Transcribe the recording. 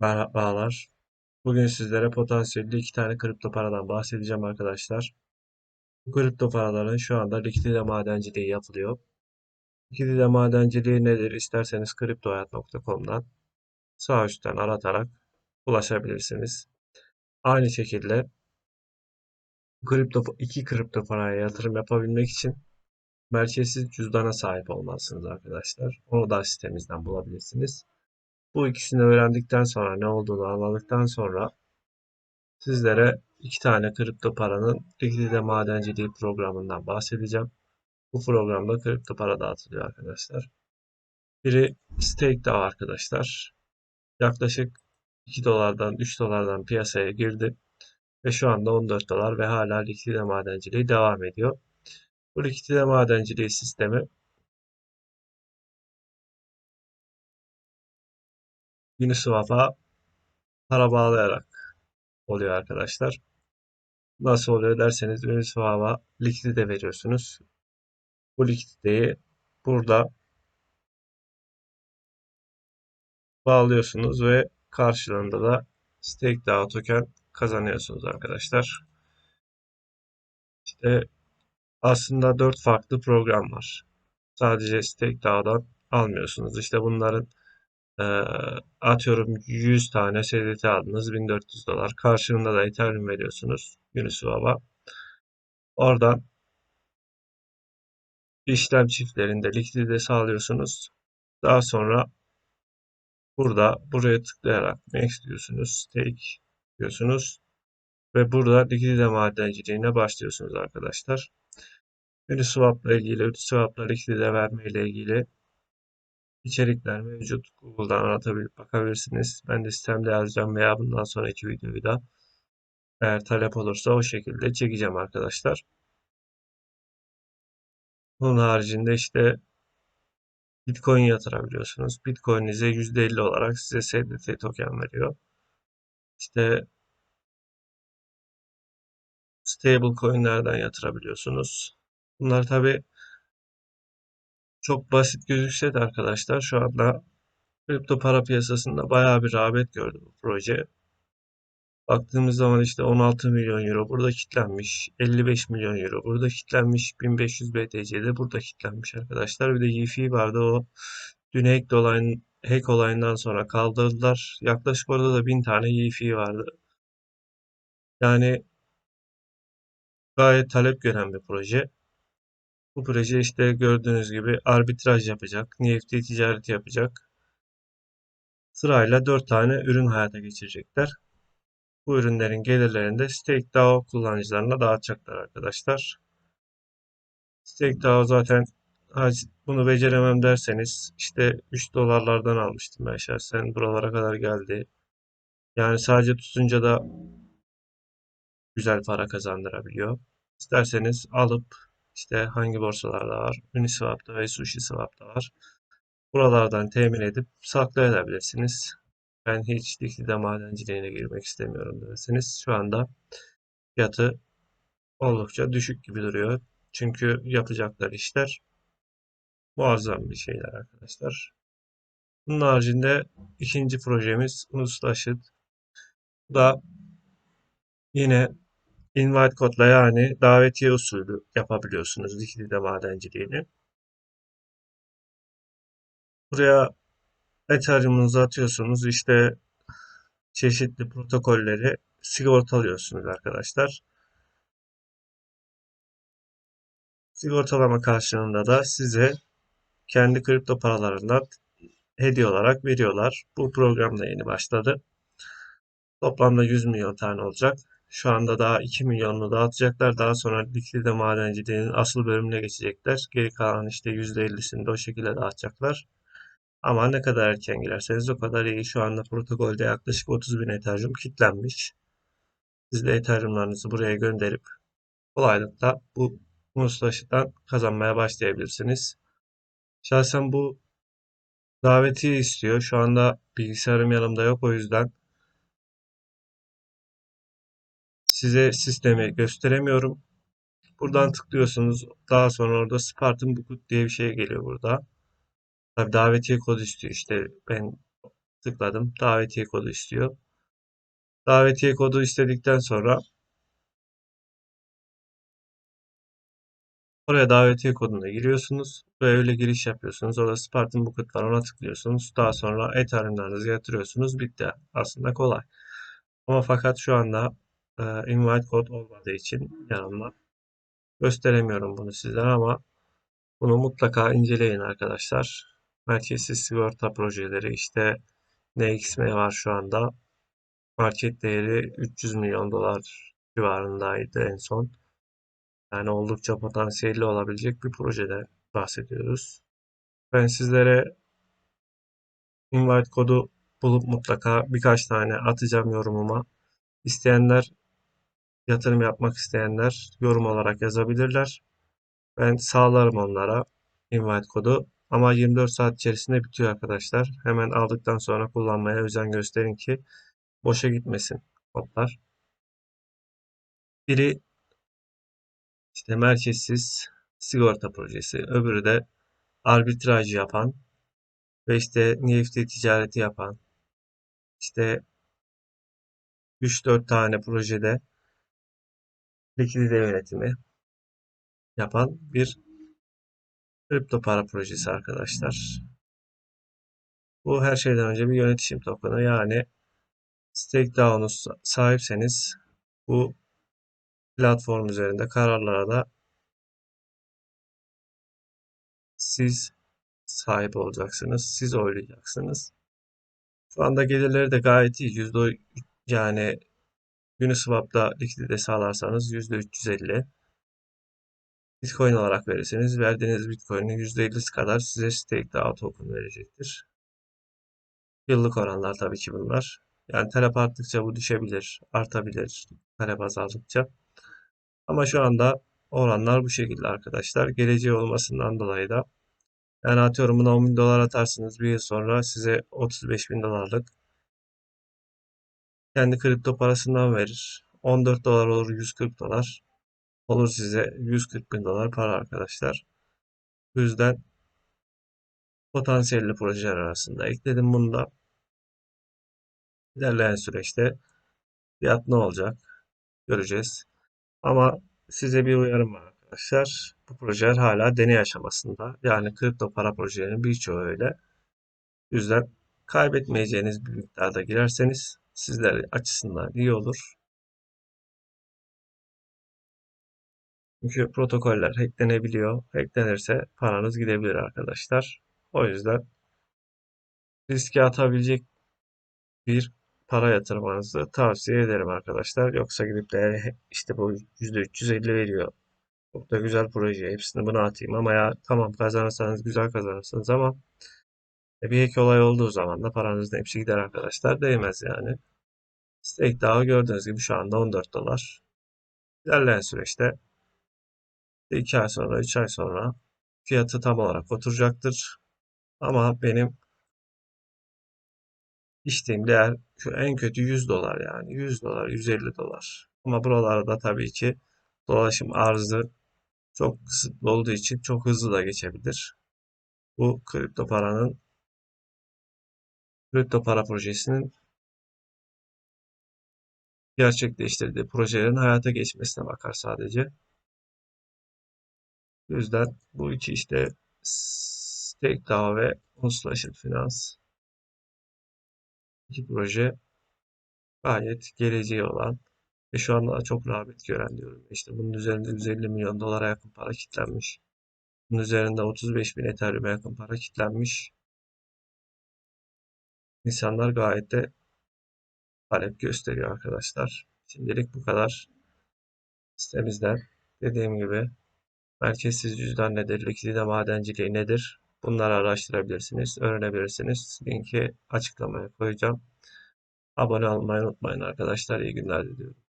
Merhabalar. Bugün sizlere potansiyelli iki tane kripto paradan bahsedeceğim arkadaşlar. Bu kripto paraların şu anda likidite madenciliği yapılıyor. Likidite madenciliği nedir? İsterseniz kriptohayat.com'dan sağ üstten aratarak ulaşabilirsiniz. Aynı şekilde kripto, iki kripto paraya yatırım yapabilmek için merkezsiz cüzdana sahip olmalısınız arkadaşlar. Onu da sitemizden bulabilirsiniz. Bu ikisini öğrendikten sonra ne olduğunu anladıktan sonra sizlere iki tane kripto paranın likidite madenciliği programından bahsedeceğim. Bu programda kripto para dağıtılıyor arkadaşlar. Biri StakeDAO arkadaşlar. Yaklaşık 2 dolardan 3 dolardan piyasaya girdi. Ve şu anda 14 dolar ve hala likidite madenciliği devam ediyor. Bu likidite madenciliği sistemi Uniswap'a para bağlayarak oluyor arkadaşlar. Nasıl oluyor derseniz Uniswap'a likidite veriyorsunuz. Bu likiditeyi burada bağlıyorsunuz ve karşılığında da StakeDAO token kazanıyorsunuz arkadaşlar. İşte aslında dört farklı program var. Sadece StakeDAO'dan almıyorsunuz. İşte bunların e, atıyorum 100 tane SDT aldınız 1400 dolar. Karşılığında da Ethereum veriyorsunuz Uniswap'a. Oradan işlem çiftlerinde likidite sağlıyorsunuz. Daha sonra burada buraya tıklayarak next diyorsunuz, stake diyorsunuz ve burada likidite madenciliğine başlıyorsunuz arkadaşlar. Uniswap ile ilgili, Uniswap'la likidite verme ile ilgili içerikler mevcut. Google'dan aratabilip bakabilirsiniz. Ben de sistemde yazacağım veya bundan sonraki videoyu da eğer talep olursa o şekilde çekeceğim arkadaşlar. Bunun haricinde işte Bitcoin yatırabiliyorsunuz. Bitcoin'inize %50 olarak size SDT token veriyor. İşte stable coin'lerden yatırabiliyorsunuz. Bunlar tabi çok basit gözükse de arkadaşlar şu anda kripto para piyasasında bayağı bir rağbet gördü bu proje. Baktığımız zaman işte 16 milyon euro burada kilitlenmiş. 55 milyon euro burada kilitlenmiş. 1500 BTC'de burada kilitlenmiş arkadaşlar. Bir de YFI vardı o dün hack, olayın, hack olayından sonra kaldırdılar. Yaklaşık orada da 1000 tane YFI vardı. Yani gayet talep gören bir proje. Bu proje işte gördüğünüz gibi arbitraj yapacak, NFT ticareti yapacak. Sırayla 4 tane ürün hayata geçirecekler. Bu ürünlerin gelirlerini de StakeDAO kullanıcılarına dağıtacaklar arkadaşlar. StakeDAO zaten bunu beceremem derseniz işte 3 dolarlardan almıştım ben şahsen. Buralara kadar geldi. Yani sadece tutunca da güzel para kazandırabiliyor. İsterseniz alıp işte hangi borsalarda var? Uniswap'ta ve SushiSwap'ta var. Buralardan temin edip saklayabilirsiniz. Ben hiç likidite madenciliğine girmek istemiyorum derseniz şu anda fiyatı oldukça düşük gibi duruyor. Çünkü yapacaklar işler muazzam bir şeyler arkadaşlar. Bunun haricinde ikinci projemiz Uluslaşıt. Bu da yine invite kodla yani davetiye usulü yapabiliyorsunuz likidite madenciliğini. Buraya Ethereum'unuzu atıyorsunuz. İşte çeşitli protokolleri sigortalıyorsunuz arkadaşlar. Sigortalama karşılığında da size kendi kripto paralarından hediye olarak veriyorlar. Bu program da yeni başladı. Toplamda 100 milyon tane olacak. Şu anda daha 2 milyonunu dağıtacaklar. Daha sonra likidite madenciliğinin asıl bölümüne geçecekler. Geri kalan işte %50'sini de o şekilde dağıtacaklar. Ama ne kadar erken girerseniz o kadar iyi. Şu anda protokolde yaklaşık 30 bin Ethereum kilitlenmiş. Siz de Ethereum'larınızı buraya gönderip kolaylıkla bu Mustaşı'dan kazanmaya başlayabilirsiniz. Şahsen bu daveti istiyor. Şu anda bilgisayarım yanımda yok o yüzden size sistemi gösteremiyorum. Buradan tıklıyorsunuz. Daha sonra orada Spartan Booklet diye bir şey geliyor burada. Tabi davetiye kod istiyor işte ben tıkladım. Davetiye kodu istiyor. Davetiye kodu istedikten sonra oraya davetiye kodunu giriyorsunuz ve öyle giriş yapıyorsunuz. Orada Spartan Bucket var ona tıklıyorsunuz. Daha sonra Ethereum'larınızı yatırıyorsunuz. Bitti. Aslında kolay. Ama fakat şu anda e, invite code olmadığı için yanımda gösteremiyorum bunu sizlere ama bunu mutlaka inceleyin arkadaşlar. Merkezsiz sigorta projeleri işte NXM var şu anda. Market değeri 300 milyon dolar civarındaydı en son. Yani oldukça potansiyelli olabilecek bir projede bahsediyoruz. Ben sizlere invite kodu bulup mutlaka birkaç tane atacağım yorumuma. İsteyenler yatırım yapmak isteyenler yorum olarak yazabilirler. Ben sağlarım onlara invite kodu. Ama 24 saat içerisinde bitiyor arkadaşlar. Hemen aldıktan sonra kullanmaya özen gösterin ki boşa gitmesin kodlar. Biri işte merkezsiz sigorta projesi. Öbürü de arbitraj yapan ve işte NFT ticareti yapan işte 3-4 tane projede likidite yönetimi yapan bir kripto para projesi arkadaşlar. Bu her şeyden önce bir yönetişim tokenı yani stake DAO'nu sahipseniz bu platform üzerinde kararlara da siz sahip olacaksınız. Siz oylayacaksınız. Şu anda gelirleri de gayet iyi. Yüzde yani Uniswap'ta likidite sağlarsanız %350. Bitcoin olarak verirseniz verdiğiniz Bitcoin'in %50'si kadar size stake DAO token verecektir. Yıllık oranlar tabii ki bunlar. Yani talep arttıkça bu düşebilir, artabilir talep azaldıkça. Ama şu anda oranlar bu şekilde arkadaşlar. Geleceği olmasından dolayı da yani atıyorum buna 10 bin dolar atarsınız bir yıl sonra size 35 bin dolarlık kendi kripto parasından verir. 14 dolar olur 140 dolar olur size 140 bin dolar para arkadaşlar. Bu yüzden potansiyelli projeler arasında ekledim bunu da. İlerleyen süreçte fiyat ne olacak göreceğiz. Ama size bir uyarım var arkadaşlar. Bu projeler hala deney aşamasında. Yani kripto para projelerinin birçoğu öyle. O yüzden kaybetmeyeceğiniz bir miktarda girerseniz sizler açısından iyi olur. Çünkü protokoller hacklenebiliyor. Hacklenirse paranız gidebilir arkadaşlar. O yüzden riske atabilecek bir para yatırmanızı tavsiye ederim arkadaşlar. Yoksa gidip de işte bu %350 veriyor. Çok da güzel proje. Hepsini buna atayım ama ya tamam kazanırsanız güzel kazanırsınız ama e, bir ek olay olduğu zaman da paranızın hepsi gider arkadaşlar. Değmez yani. Stake DAO gördüğünüz gibi şu anda 14 dolar. İlerleyen süreçte 2 ay sonra 3 ay sonra fiyatı tam olarak oturacaktır. Ama benim içtiğim değer en kötü 100 dolar yani 100 dolar 150 dolar. Ama buralarda tabii ki dolaşım arzı çok kısıtlı olduğu için çok hızlı da geçebilir. Bu kripto paranın kripto para projesinin gerçekleştirdiği projelerin hayata geçmesine bakar sadece. O yüzden bu iki işte StakeDAO ve Constellation Finance iki proje gayet geleceği olan ve şu anda çok rağbet gören diyorum. İşte bunun üzerinde 150 milyon dolara yakın para kilitlenmiş. Bunun üzerinde 35 bin Ethereum'e yakın para kilitlenmiş. İnsanlar gayet de talep gösteriyor arkadaşlar. Şimdilik bu kadar sitemizden. Dediğim gibi merkezsiz cüzdan nedir, likidite madenciliği nedir? Bunları araştırabilirsiniz, öğrenebilirsiniz. Linki açıklamaya koyacağım. Abone olmayı unutmayın arkadaşlar. İyi günler diliyorum.